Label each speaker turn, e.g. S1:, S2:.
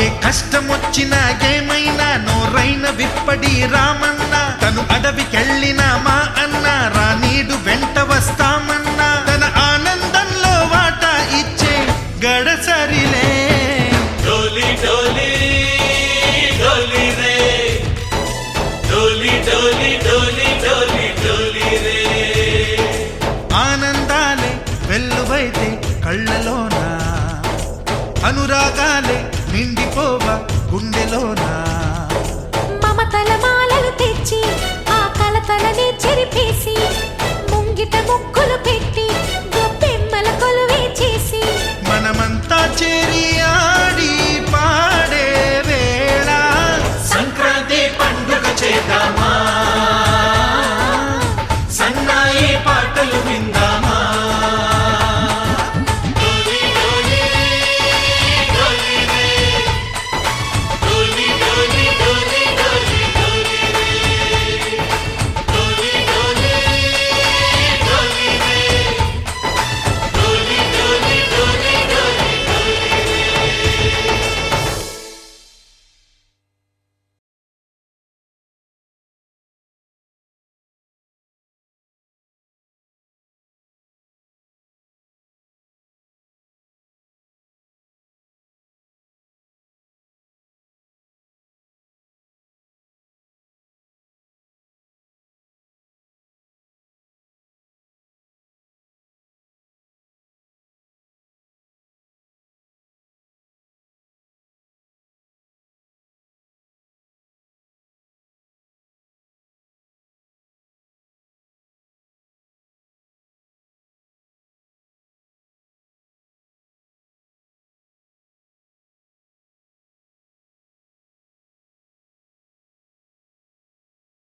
S1: రామన్నకే కష్టమొచ్చినా ఏమైనా నోరైన విప్పడి రామన్న తను అడవికెళ్ళినా alone.